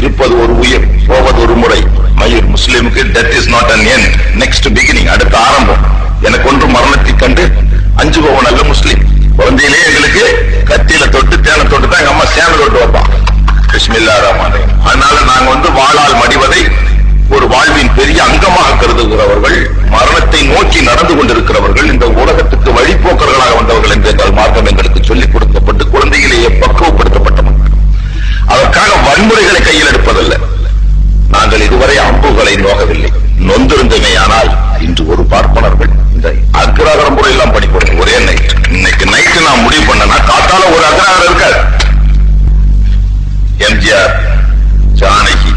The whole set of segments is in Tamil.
இருப்பது ஒரு உயிர் போவது ஒரு முறை. மயிர் முஸ்லீமுக்கு death is not an end next beginning அடுத்த ஆரம்பம். எனக்கு ஒன்று மரணத்தை கண்டு அஞ்சு அஞ்சுபவன் அல்ல முஸ்லீம். குழந்தையிலே எங்களுக்கு கத்தியில தொட்டு தேனை தொட்டு தான் எங்க அம்மா சேனை தொட்டு வைப்பான் பிஸ்மில்லா ரஹ்மான் அதனால நாங்க வந்து வாழால் மடிவதை ஒரு வாழ்வின் பெரிய அங்கமாக கருதுகிறவர்கள் மரணத்தை நோக்கி நடந்து கொண்டிருக்கிறவர்கள் இந்த உலகத்துக்கு வழிபோக்கர்களாக வந்தவர்கள் என்று எங்கள் மார்க்கம் எங்களுக்கு சொல்லிக் கொடுக்கப்பட்டு குழந்தையிலேயே பக்குவப்படுத்தப்பட்டவர்கள். அதற்காக வன்முறைகளை இருப்பதல்ல. நாங்கள் இதுவரை அம்புகளை நோகவில்லை நொந்திருந்தமே ஆனால் இன்று ஒரு பார்ப்பனர்கள். இந்த அக்ராகரம் கூட எல்லாம் படிப்போம். ஒரே நைட் இன்னைக்கு நைட்டு நான் முடிவு பண்ணனா காத்தால ஒரு அக்ராகரம் இருக்காது. எம்ஜிஆர் ஜானகி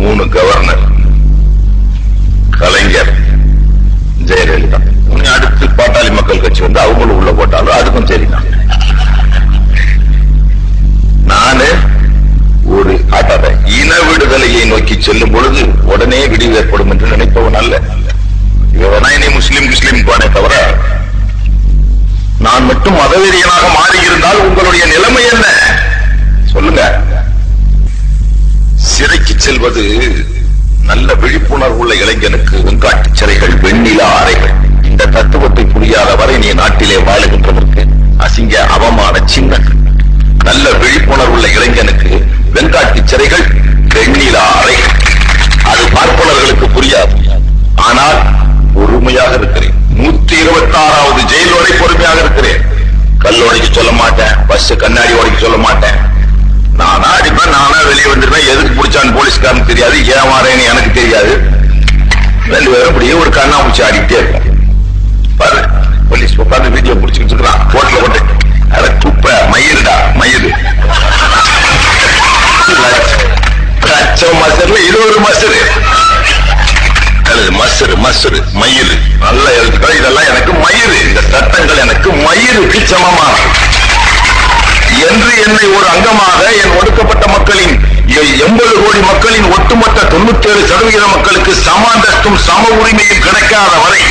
மூணு கவர்னர் கலைஞர் ஜெயலலிதா. அடுத்து பாட்டாளி மக்கள் கட்சி வந்து அவங்களும் உள்ள போட்டாலும் அதுக்கும் சரிதான் நானு ஒரு ஆட்டாத இன விடுதலையை நோக்கி செல்லும் பொழுது உடனே விடிவு ஏற்படும் என்று நினைப்பவன் அல்ல. இவனா என்னை முஸ்லிம் முஸ்லிம் பானே தவிர நான் மட்டும் மதவெறியனாக மாறி இருந்தால் உங்களுடைய நிலைமை என்ன? சொல்லுங்க. சிறைக்கு செல்வது நல்ல விழிப்புணர்வு உள்ள இளைஞனுக்கு வெங்காட்டு சிறைகள் வெண்ணிலா அறைகள் இந்த தத்துவத்தை புரியாத வரை நீ நாட்டிலே வாழுகின்றவருக்கு அசிங்க அவமான சின்ன நல்ல விழிப்புணர்வு உள்ள இளைஞனுக்கு எதுக்கு போலீஸ்காரன் தெரியாது ஏன் வாரேன்னு எனக்கு தெரியாது. ரெண்டு பேரும் அப்படியே ஒரு கண்ணாமூச்சி ஆடிக்கிட்டே இருக்கும் பாரு போலீஸ் உட்காந்து வீடியோ பிடிச்சிக்கிட்டு இருக்கிறான். ரோட்ல ஓட்டு அட குப்ப மயிருடா மயிறு லட்சம் மசர்ல இது ஒரு மசரு. மசரு மசரு மயிறு நல்ல எழுத்துக்கள் இதெல்லாம் எனக்கு மயிறு இந்த சட்டங்கள் எனக்கு மயிருக்கு சமமானது. என்று என்னை ஒரு அங்கமாக என் ஒடுக்கப்பட்ட சம அந்தஸ்தும் சம உரிமையும் கிடைக்காத வரை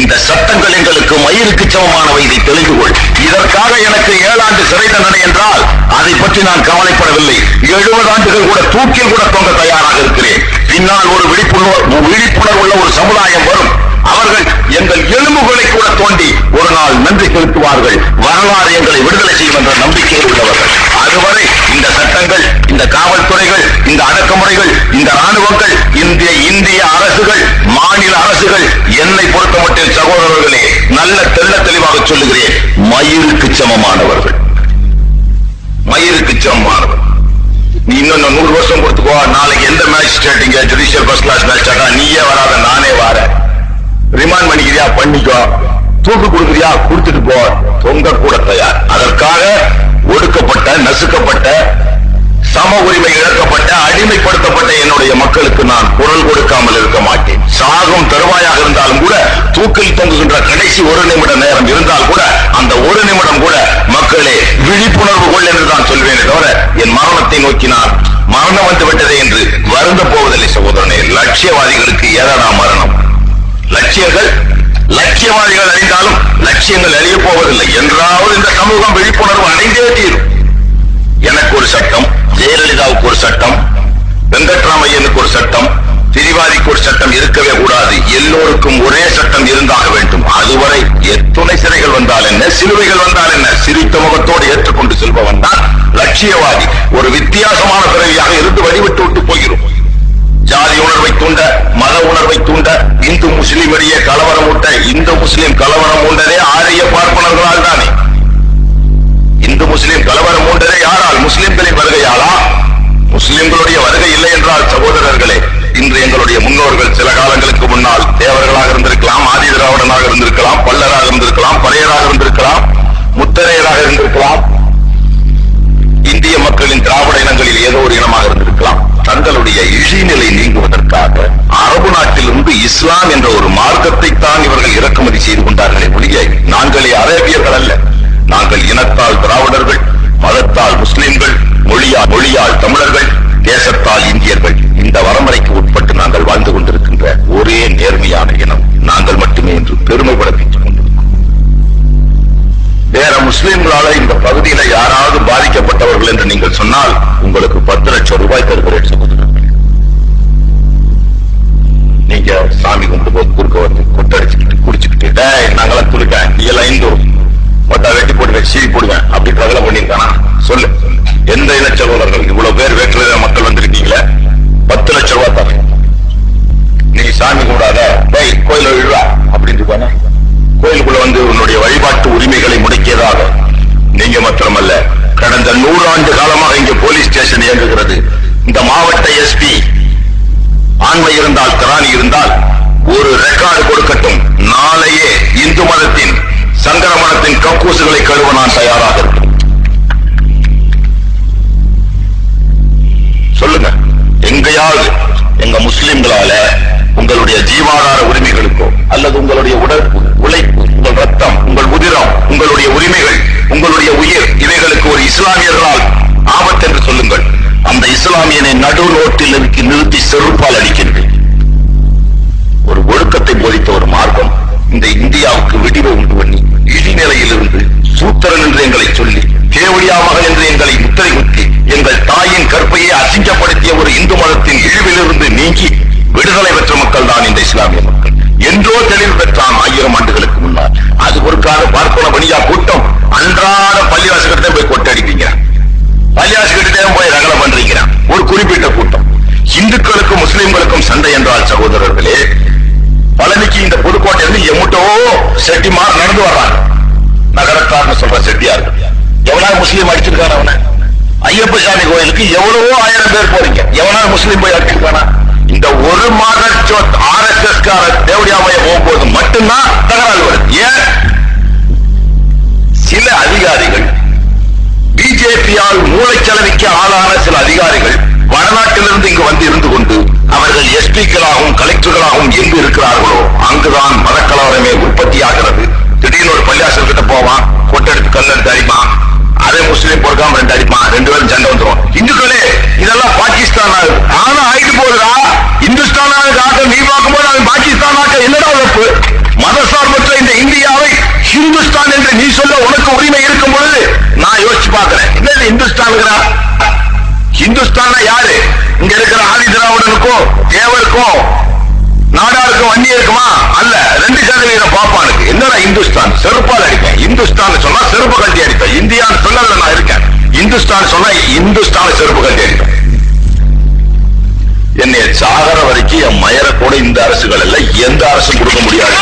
இந்த சட்டங்கள் எங்களுக்கு மயிருக்கு சமமானவை இதை தெரிந்து கொள் இதற்காக எனக்கு ஏழாண்டு சிறை தண்டனை என்றால் அதை பற்றி நான் கவலைப்படவில்லை. எழுபது ஆண்டுகள் கூட தூக்கில் கூட தொங்க தயாராக இருக்கிறேன். பின்னால் ஒரு விழிப்புணர்வு விழிப்புணர்வுள்ள ஒரு சமுதாயம் வரும். அவர்கள் எங்கள் எலும்புகளை கூட தோண்டி ஒரு நாள் நன்றி செலுத்துவார்கள். வரலாறு எங்களை விடுதலை செய்யும் என்ற நம்பிக்கையில் உள்ளவர்கள். அதுவரை இந்த சட்டங்கள் இந்த காவல்துறைகள் இந்த அடக்குமுறைகள் இந்த ராணுவங்கள் நல்ல தெள்ள தெளிவாக சொல்லுகிறேன். மயிருக்கு சமமானவர்கள். மயிருக்கு சமமானவர் நீ இன்னும் நூறு வருஷம் கொடுத்துக்கோ. நாளைக்கு எந்த மேஜிஸ்ட்ரேட் இங்க ஜுடிஷியல் ஃபர்ஸ்ட் கிளாஸ் மேட்ச் ஆகா நீயே வராத நானே வரேன். ரிமாண்ட் பண்ணிக்கிறியா? பண்ணிக்கோ. தூக்கு கொடுக்குறியா? கொடுத்துட்டு போ. தொங்க கூட தயார். அதற்காக ஒடுக்கப்பட்ட நசுக்கப்பட்ட சம உரிமை இழக்கப்பட்ட அடிமைப்படுத்தப்பட்ட என்னுடைய மக்களுக்கு நான் குரல் கொடுக்காமல் இருக்க மாட்டேன். சாகும் தருவாயாக இருந்தாலும் கூட தூக்கில் தொங்குகின்ற கடைசி ஒரு நிமிட நேரம் இருந்தால் கூட அந்த ஒரு நிமிடம் கூட மக்களே விழிப்புணர்வு கொள் என்று நான் சொல்வேன் தவிர என் மரணத்தை நோக்கி நான் மரணம் வந்து விட்டதே என்று வருந்த போவதில்லை சகோதரனே. லட்சியவாதிகளுக்கு ஏதா மரணம்? லட்சியங்கள் லட்சியவாதிகள் அழிந்தாலும் லட்சியங்கள் அழிய போவதில்லை. என்றாவது இந்த சமூகம் விழிப்புணர்வு அடைந்தே தீரும். சிலுவைகள் வந்தால் என்ன? சிரித்த முகத்தோடு ஏற்றுக்கொண்டு செல்பவன் தான் லட்சியவாதி. ஒரு வித்தியாசமான பிறவியாக இருந்து வழிவிட்டு விட்டு போகிறோம். ஜாதி உணர்வை தூண்ட மத உணர்வை தூண்ட இந்து முஸ்லிம் இடையே கலவரம் ஊட்ட இந்து முஸ்லிம் கலவரம் ஊண்டதே ஆரிய பார்ப்பனர்களால் தானே. இந்து முஸ்லிம் கலவரம் ஊண்டதே யார் தங்களுடைய இழிநிலை நீங்குவதற்காக அரபு நாட்டிலிருந்து இஸ்லாம் என்ற ஒரு மார்க்கத்தை தான் இவர்கள் இறக்குமதி செய்து கொண்டார்களே ஒழிய நாங்களே அரேபியர்கள் அல்ல. நாங்கள் இனத்தால் திராவிடர்கள் மதத்தால் முஸ்லிம்கள் மொழியால் மொழியால் தமிழர்கள் தேசத்தால் இந்தியர்கள். இந்த வரமுறைக்கு உட்பட்டு நாங்கள் வாழ்ந்து கொண்டிருக்கின்ற ஒரே நேர்மையான இனம் நாங்கள் மட்டுமே என்று பெருமைப்படுத்திக் கொண்டிருக்கிறோம். வேற முஸ்லிம்களால இந்த பகுதியில யாராவது பாதிக்கப்பட்டவர்கள் என்று நீங்கள் சொன்னால் உங்களுக்கு பத்து லட்சம் கூட்டு போட்டு குறுக்க வந்து கொட்டை அடிச்சுக்கிட்டு குடிச்சுக்கிட்டு நாங்களாம் துளிக்க இங்கெல்லாம் இந்து. மொட்டா வெட்டி போடுவேன் சீழ் போடுவேன் அப்படி பிரகல பண்ணியிருக்கானா? சொல்லு. எந்த இன இவ்வளவு பேர் வேற்று மக்கள் வந்திருக்கீங்களே? பத்து லட்சம் ரூபாய் தரேன். நீ சாமி கூடாத போய் கோயில விழுவா அப்படின்னு கோயிலுக்குள்ள வந்து உன்னுடைய வழிபாட்டு உரிமைகளை முடிக்கியதாக. நீங்க மாத்திரமல்ல கடந்த நூறாண்டு காலமாக இங்கே போலீஸ் ஸ்டேஷன் இயங்குகிறது. இந்த மாவட்ட எஸ்பி ஆண்மை இருந்தால் திராணி இருந்தால் ஒரு ரெக்கார்டு கொடுக்கட்டும். நாளையே இந்து மதத்தின் சங்கர மதத்தின் கக்கூசுகளை கழுவ நான் தயாராக சொல்லுங்க எங்கேயாவது எங்க முஸ்லிம்களால உங்களுடைய ஜீவாதார உரிமைகளுக்கோ அல்லது உங்களுடைய உடல் உழைப்பு உங்கள் ரத்தம் உங்கள் உதிரம் உங்களுடைய உரிமைகள் உங்களுடைய உயிர் இவைகளுக்கு ஒரு இஸ்லாமியர்களால் ஆபத்து என்று சொல்லுங்கள். அந்த இஸ்லாமியனை நடு நோட்டில் நிறுத்தி செருப்பால் அடிக்கின்றேன் ஒரு ஒழுக்கத்தை போதித்த ஒரு மார்க்கம் இந்த இந்தியாவுக்கு விடிவை உண்டு பண்ணி இடிநிலையிலிருந்து சூத்திரன் என்று எங்களை சொல்லி கேவடியா மகன் என்று எங்களை முத்திரை குத்தி எங்கள் தாயின் கற்பையை அசிங்கப்படுத்திய ஒரு இந்து மதத்தின் இழிவிலிருந்து நீங்கி விடுதலை பெற்ற மக்கள் தான் இந்த இஸ்லாமிய மக்கள். என்றோ தெளிவு பெற்றான் ஆயிரம் ஆண்டுகளுக்கு முன்னால். அது ஒரு கால பார்ப்பன வணிகா கூட்டம். அன்றாட பள்ளிவாசகத்தை செட்டிமார் நடந்து வர்றாங்க நகரத்தார்னு சொல்ற செட்டியார். எவனா முஸ்லீம் அடிச்சிருக்கான அவன? ஐயப்ப சாமி கோயிலுக்கு எவ்வளவோ ஆயிரம் பேர் போறீங்க. எவனா முஸ்லீம் போய் அடிச்சிருக்கானா? இந்த ஒரு மாத ஆர் எஸ் எஸ் கார தேவடியாமைய போகும்போது மட்டும்தான் தகராறு வருது. ஏன்? சில அதிகாரிகள் பிஜேபியால் மூளைச்சலவைக்கு ஆளான சில அதிகாரிகள் வடநாட்டிலிருந்து இங்கு வந்து இருந்து கொண்டு அவர்கள் எஸ்பிக்களாகவும் கலெக்டர்களாகவும் எங்கு இருக்கிறார்களோ அங்குதான் மதக்கலவரமே உற்பத்தியாகிறது. திடீர்னு ஒரு பள்ளியாசல் கிட்ட போவான் கொட்டெடுத்து கல் எடுத்து அடிப்பான். அதே முஸ்லீம் பொறுக்காம ரெண்டு அடிப்பான் ரெண்டு பேரும் சண்டை வந்துடும் இந்துக்களே இதெல்லாம் பாகிஸ்தான் ஆகுது. ஆனா ஆயிட்டு போகுதா இந்துஸ்தான் ஆக நீ பார்க்கும்போது அவன் பாகிஸ்தான் ஆக்க என்னடா மத மதசார்பற்ற இந்த இந்தியாவை ஹிந்துஸ்தான் என்று நீ சொல்ல உனக்கு உரிமை இருக்கும் பொழுது நான் யோசிச்சு பார்க்கிறேன். என்ன இந்துஸ்தான் ஹிந்துஸ்தான் யாரு? இங்க இருக்கிற ஆதி திராவிடனுக்கும் தேவருக்கும் நாடாருக்கும் வன்னி இருக்குமா? அல்ல. ரெண்டு சதவீதம் பாப்பானுக்கு. என்னடா இந்துஸ்தான் செருப்பால் அடிப்பேன். இந்துஸ்தான் சொன்னா செருப்பு கட்டி அடிப்பேன். இந்தியான்னு சொல்லல நான் இருக்கேன். இந்துஸ்தான் சொன்னா இந்துஸ்தான் செருப்பு கட்டி அடிப்பேன். என்னை சாகர வரைக்கும் என் மயர கூட இந்த அரசுகள் எல்லாம் எந்த அரசும் கொடுக்க முடியாது.